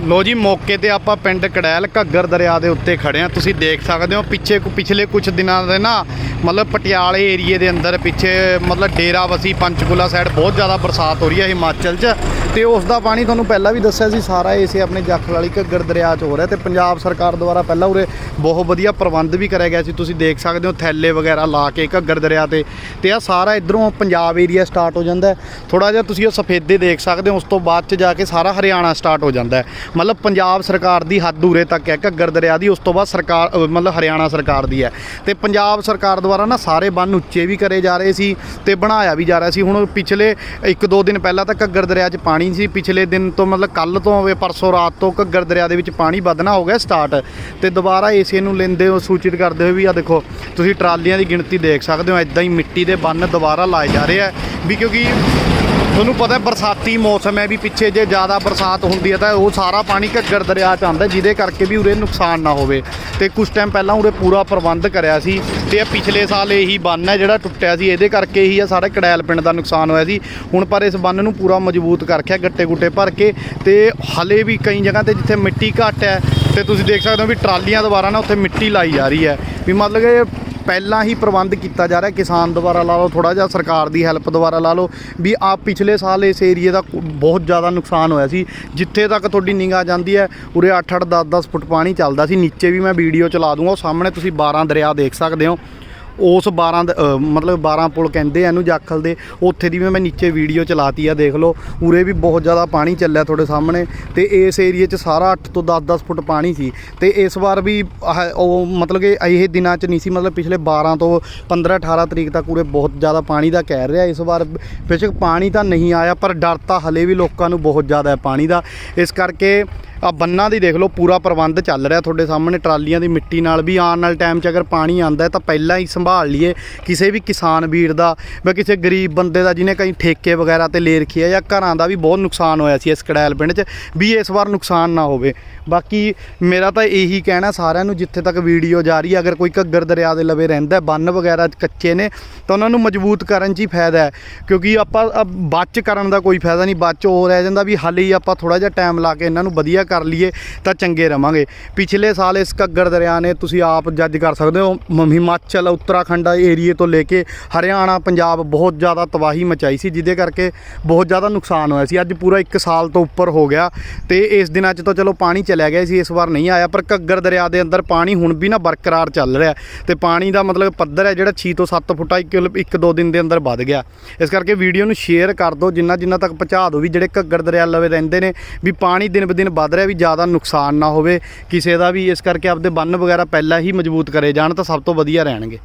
ਲੋ ਜੀ, ਮੌਕੇ ਤੇ ਆਪਾਂ ਪਿੰਡ ਕੜੈਲ ਘੱਗਰ ਦਰਿਆ ਦੇ ਉੱਤੇ ਖੜੇ ਆ ਤੁਸੀਂ ਦੇਖ ਸਕਦੇ ਹੋ, ਪਿੱਛੇ ਕੁ ਪਿਛਲੇ ਕੁਝ ਦਿਨਾਂ ਦੇ ਨਾ, ਮਤਲਬ ਪਟਿਆਲੇ ਏਰੀਏ ਦੇ ਅੰਦਰ ਪਿੱਛੇ, ਮਤਲਬ ਡੇਰਾ ਡੇਰਾਵਸੀ ਪੰਚਕੂਲਾ ਸਾਈਡ ਬਹੁਤ ਜ਼ਿਆਦਾ ਬਰਸਾਤ ਹੋ ਰਹੀ ਹੈ ਹਿਮਾਚਲ 'ਚ। ਤੇ ਉਸ ਦਾ ਪਾਣੀ ਤੁਹਾਨੂੰ ਪਹਿਲਾਂ ਵੀ ਦੱਸਿਆ ਸੀ, ਸਾਰਾ ਇਸੇ ਆਪਣੇ ਜੱਖ ਵਾਲੀ ਘੱਗਰ ਦਰਿਆ 'ਚ ਹੋ ਰਿਹਾ ਤੇ ਪੰਜਾਬ ਸਰਕਾਰ ਦੁਆਰਾ ਪਹਿਲਾਂ ਉਰੇ ਬਹੁਤ ਵਧੀਆ ਪ੍ਰਬੰਧ ਵੀ ਕਰਿਆ ਗਿਆ ਸੀ। ਤੁਸੀਂ ਦੇਖ ਸਕਦੇ ਹੋ, ਥੈਲੇ ਵਗੈਰਾ ਲਾ ਕੇ ਘੱਗਰ ਦਰਿਆ ਤੇ ਤੇ ਆ ਸਾਰਾ ਇਧਰੋਂ ਪੰਜਾਬ ਏਰੀਆ ਸਟਾਰਟ ਹੋ ਜਾਂਦਾ ਥੋੜਾ ਜਿਹਾ ਤੁਸੀਂ ਉਹ ਸਫੇਦੇ ਦੇਖ ਸਕਦੇ ਹੋ, ਉਸ ਤੋਂ ਬਾਅਦ ਚ ਜਾ ਕੇ ਸਾਰਾ ਹਰਿਆਣਾ ਸਟਾਰਟ ਹੋ ਜਾਂਦਾ ਮਤਲਬ ਪੰਜਾਬ ਸਰਕਾਰ ਦੀ ਹੱਦ ਉਰੇ ਤੱਕ ਹੈ, ਘੱਗਰ ਦਰਿਆ ਦੀ, ਉਸ ਤੋਂ ਬਾਅਦ ਸਰਕਾਰ ਮਤਲਬ ਹਰਿਆਣਾ ਸਰਕਾਰ ਦੀ ਹੈ। ਤੇ ਪੰਜਾਬ ਸਰਕਾਰ ਦੁਆਰਾ ਨਾ ਸਾਰੇ ਬੰਨ ਉੱਚੇ ਵੀ ਕਰੇ ਜਾ ਰਹੇ ਸੀ ਤੇ ਬਣਾਇਆ ਵੀ ਜਾ ਰਿਹਾ ਸੀ। ਹੁਣ ਪਿਛਲੇ 1-2 ਦਿਨ ਪਹਿਲਾਂ ਤਾਂ ਘੱਗਰ ਦਰਿਆ 'ਚ ਪਾਣੀ ਸੀ। ਪਿਛਲੇ ਦਿਨ ਤੋਂ ਮਤਲਬ ਕੱਲ ਤੋਂ ਹੋਵੇ, ਪਰਸੋਂ ਰਾਤ ਤੋਂ ਘੱਗਰ ਦਰਿਆ ਦੇ ਵਿੱਚ ਪਾਣੀ ਵਧਣਾ ਹੋ ਗਿਆ ਸਟਾਰਟ। ਤੇ ਦੁਬਾਰਾ ਏਸੇ ਨੂੰ ਲੈਂਦੇ ਹੋ ਸੂਚਿਤ ਕਰਦੇ ਹੋਏ ਵੀ ਆ ਦੇਖੋ, ਤੁਸੀਂ ਟਰਾਲੀਆਂ ਦੀ ਗਿਣਤੀ ਦੇਖ ਸਕਦੇ ਹੋ ਇਦਾਂ ਹੀ ਮਿੱਟੀ ਦੇ ਬੰਨ ਦੁਬਾਰਾ ਲਾਏ ਜਾ ਰਹੇ ਆ। ਵੀ ਕਿਉਂਕਿ ਤੁਹਾਨੂੰ ਪਤਾ ਬਰਸਾਤੀ ਮੌਸਮ ਹੈ ਵੀ ਪਿੱਛੇ ਜੇ ਜ਼ਿਆਦਾ ਬਰਸਾਤ ਹੁੰਦੀ ਹੈ ਤਾਂ ਉਹ ਸਾਰਾ ਪਾਣੀ ਘੱਗਰ ਦਰਿਆ 'ਚ ਆਉਂਦਾ ਜਿਹਦੇ ਕਰਕੇ ਵੀ ਉਰੇ ਨੁਕਸਾਨ ਨਾ ਹੋਵੇ। ਤੇ ਕੁਝ ਟਾਈਮ ਪਹਿਲਾਂ ਉਰੇ ਪੂਰਾ ਪ੍ਰਬੰਧ ਕਰਿਆ ਸੀ ਤੇ ਇਹ ਪਿਛਲੇ ਸਾਲ ਇਹੀ ਬੰਨ ਹੈ ਜਿਹੜਾ ਟੁੱਟਿਆ ਸੀ, ਇਹਦੇ ਕਰਕੇ ਹੀ ਆ ਸਾਰੇ ਕੜੈਲ ਪਿੰਡ ਦਾ ਨੁਕਸਾਨ ਹੋਇਆ ਸੀ। ਹੁਣ ਪਰ ਇਸ ਬੰਨ ਨੂੰ ਪੂਰਾ ਮਜ਼ਬੂਤ ਕਰ ਰੱਖਿਆ, ਗੱਟੇ ਗੁੱਟੇ ਭਰ ਕੇ ਤੇ ਹਲੇ ਵੀ ਕਈ ਜਗ੍ਹਾ ਤੇ ਜਿੱਥੇ ਮਿੱਟੀ ਘੱਟ ਹੈ, ਤੇ ਤੁਸੀਂ ਦੇਖ ਸਕਦੇ ਹੋ ਵੀ ਟਰਾਲੀਆਂ ਦੁਆਰਾ ਨਾ ਉੱਥੇ ਮਿੱਟੀ ਲਾਈ ਜਾ ਰਹੀ ਹੈ। ਵੀ ਮਤਲਬ ਕਿ ਪਹਿਲਾਂ ਹੀ ਪ੍ਰਬੰਧ ਕੀਤਾ ਜਾ ਰਿਹਾ, ਕਿਸਾਨ ਦੁਆਰਾ ਲਾ ਲਓ ਥੋੜਾ ਜਿਹਾ ਸਰਕਾਰ ਦੀ ਹੈਲਪ ਦੁਆਰਾ ਲਾ ਲਓ, ਵੀ ਆ ਪਿਛਲੇ ਸਾਲ ਇਸ ਏਰੀਏ ਦਾ ਬਹੁਤ ਜ਼ਿਆਦਾ ਨੁਕਸਾਨ ਹੋਇਆ ਸੀ। ਜਿੱਥੇ ਤੱਕ ਤੁਹਾਡੀ ਨਿਗਾਹ ਜਾਂਦੀ ਹੈ, ਉਰੇ 8-8 10-10 ਫੁੱਟ ਪਾਣੀ ਚੱਲਦਾ ਸੀ। ਨੀਚੇ ਵੀ ਮੈਂ ਵੀਡੀਓ ਚਲਾ ਦੂੰਗਾ, ਉਹ ਸਾਹਮਣੇ ਤੁਸੀਂ 12 ਦਰਿਆ ਦੇਖ ਸਕਦੇ ਹੋ। ਉਸ 12 ਦ- ਮਤਲਬ 12 ਪੁਲ ਕਹਿੰਦੇ ਆ ਇਹਨੂੰ ਜਾਖਲ ਦੇ, ਉੱਥੇ ਦੀ ਵੀ ਮੈਂ ਨੀਚੇ ਵੀਡੀਓ ਚਲਾਤੀ ਆ, ਦੇਖ ਲਓ। ਉਰੇ ਵੀ ਬਹੁਤ ਜ਼ਿਆਦਾ ਪਾਣੀ ਚੱਲਿਆ ਤੁਹਾਡੇ ਸਾਹਮਣੇ ਤੇ ਇਸ ਏਰੀਏ 'ਚ ਸਾਰਾ 8 ਤੋਂ 10-10 ਫੁੱਟ ਪਾਣੀ ਸੀ ਤੇ ਇਸ ਵਾਰ ਵੀ ਉਹ ਮਤਲਬ ਕਿ ਇਹ ਦਿਨਾਂ 'ਚ ਨਹੀਂ ਸੀ, ਮਤਲਬ ਪਿਛਲੇ 12 ਤੋਂ 15-18 ਤਰੀਕ ਤੱਕ ਉਰੇ ਬਹੁਤ ਜ਼ਿਆਦਾ ਪਾਣੀ ਦਾ ਕਹਿ ਰਿਹਾ। ਇਸ ਵਾਰ ਬੇਸ਼ੱਕ ਪਾਣੀ ਤਾਂ ਨਹੀਂ ਆਇਆ, ਪਰ ਡਰ ਤਾਂ ਹਲੇ ਵੀ ਲੋਕਾਂ ਨੂੰ ਬਹੁਤ ਜ਼ਿਆਦਾ ਹੈ ਪਾਣੀ ਦਾ। ਇਸ ਕਰਕੇ ਆ ਬੰਨਾਂ ਦੀ ਦੇਖ ਲਓ ਪੂਰਾ ਪ੍ਰਬੰਧ ਚੱਲ ਰਿਹਾ ਤੁਹਾਡੇ ਸਾਹਮਣੇ ਟਰਾਲੀਆਂ ਦੀ ਮਿੱਟੀ ਨਾਲ ਵੀ ਆਉਣ ਵਾਲੇ ਟਾਈਮ 'ਚ ਅਗਰ ਪਾਣੀ ਆਂਦਾ ਹੈ ਤਾਂ ਪਹਿਲਾਂ ਹੀ ਸੰਭਾਲ ਲਈਏ। ਕਿਸੇ ਵੀ ਕਿਸਾਨ ਵੀਰ ਦਾ ਜਾਂ ਕਿਸੇ ਗਰੀਬ ਬੰਦੇ ਦਾ ਜਿਹਨੇ ਕਈ ਠੇਕੇ ਵਗੈਰਾ ਤੇ ਲੈ ਰੱਖੀ ਹੈ ਜਾਂ ਘਰਾਂ ਦਾ ਵੀ ਬਹੁਤ ਨੁਕਸਾਨ ਹੋਇਆ ਸੀ ਇਸ ਕੜੈਲ ਪਿੰਡ 'ਚ ਵੀ ਇਸ ਵਾਰ ਨੁਕਸਾਨ ਨਾ ਹੋਵੇ। ਬਾਕੀ ਮੇਰਾ ਤਾਂ ਇਹੀ ਕਹਿਣਾ ਸਾਰਿਆਂ ਨੂੰ ਜਿੱਥੇ ਤੱਕ ਵੀਡੀਓ ਜਾ ਰਹੀ ਹੈ ਅਗਰ ਕੋਈ ਘੱਗਰ ਦਰਿਆ ਦੇ ਲਵੇ ਰਹਿੰਦਾ ਬੰਨ ਵਗੈਰਾ ਕੱਚੇ ਨੇ ਤਾਂ ਉਹਨਾਂ ਨੂੰ ਮਜ਼ਬੂਤ ਕਰਨ 'ਚ ਹੀ ਫਾਇਦਾ ਹੈ। ਕਿਉਂਕਿ ਆਪਾਂ ਅ, ਕਰਨ ਦਾ ਕੋਈ ਫਾਇਦਾ ਨਹੀਂ ਬਾਅਦ 'ਚ ਉਹ ਰਹਿ ਜਾਂਦਾ ਵੀ ਹਾਲੇ ਹੀ ਆਪਾਂ ਥੋੜਾ ਜਿਹਾ ਟਾਈਮ ਲਾ ਕੇ ਇਹਨਾਂ ਨੂੰ ਵਧੀਆ ਕਰ ਲਈਏ ਤਾਂ ਚੰਗੇ ਰਵਾਂਗੇ। ਪਿਛਲੇ ਸਾਲ ਇਸ ਘੱਗਰ ਦਰਿਆ ਨੇ ਤੁਸੀਂ ਆਪ ਜੱਜ ਕਰ ਸਕਦੇ ਹੋ ਹਿਮਾਚਲ, ਉੱਤਰਾਖੰਡ ਏਰੀਏ ਤੋਂ ਲੈ ਕੇ ਹਰਿਆਣਾ, ਪੰਜਾਬ ਬਹੁਤ ਜ਼ਿਆਦਾ ਤਬਾਹੀ ਮਚਾਈ ਸੀ, ਜਿਹਦੇ ਕਰਕੇ ਬਹੁਤ ਜ਼ਿਆਦਾ ਨੁਕਸਾਨ ਹੋਇਆ ਸੀ। ਅੱਜ ਪੂਰਾ 1 ਸਾਲ ਤੋਂ ਉੱਪਰ ਹੋ ਗਿਆ ਤੇ ਇਸ ਦਿਨਾਂ 'ਚ ਤਾਂ ਚਲੋ ਪਾਣੀ ਚਲਿਆ ਗਿਆ ਸੀ, ਇਸ ਵਾਰ ਨਹੀਂ ਆਇਆ, ਪਰ ਘੱਗਰ ਦਰਿਆ ਦੇ ਅੰਦਰ ਪਾਣੀ ਹੁਣ ਵੀ ਨਾ ਬਰਕਰਾਰ ਚੱਲ ਰਿਹਾ ਤੇ ਪਾਣੀ ਦਾ ਮਤਲਬ ਪੱਧਰ ਹੈ ਜਿਹੜਾ 6 ਤੋਂ 7 ਫੁੱਟਾ, ਇੱਕ ਇੱਕ ਦੋ ਦਿਨ ਦੇ ਅੰਦਰ ਵੱਧ ਗਿਆ। ਇਸ ਕਰਕੇ ਵੀਡੀਓ ਨੂੰ ਸ਼ੇਅਰ ਕਰ ਦਿਓ ਜਿੰਨਾ ਜਿੰਨਾ ਤੱਕ ਪਹੁੰਚਾ ਦਿਓ ਵੀ ਜਿਹੜੇ ਘੱਗਰ ਦਰਿਆ ਲਵੇ ਰਹਿੰਦੇ ਨੇ, ਵੀ ਪਾਣੀ ਦਿਨ ਬ ਦਿਨ ਵੱਧ ਰਿਹਾ ਵੀ ਜ਼ਿਆਦਾ ਨੁਕਸਾਨ ਨਾ ਹੋਵੇ, ਕਿਸੇ ਦਾ ਵੀ ਇਸ ਕਰਕੇ ਆਪਦੇ ਬੰਨ ਵਗੈਰਾ ਪਹਿਲਾਂ ਹੀ ਮਜ਼ਬੂਤ ਕਰੇ ਜਾਣ ਤਾਂ ਸਭ ਤੋਂ ਵਧੀਆ ਰਹਿਣਗੇ।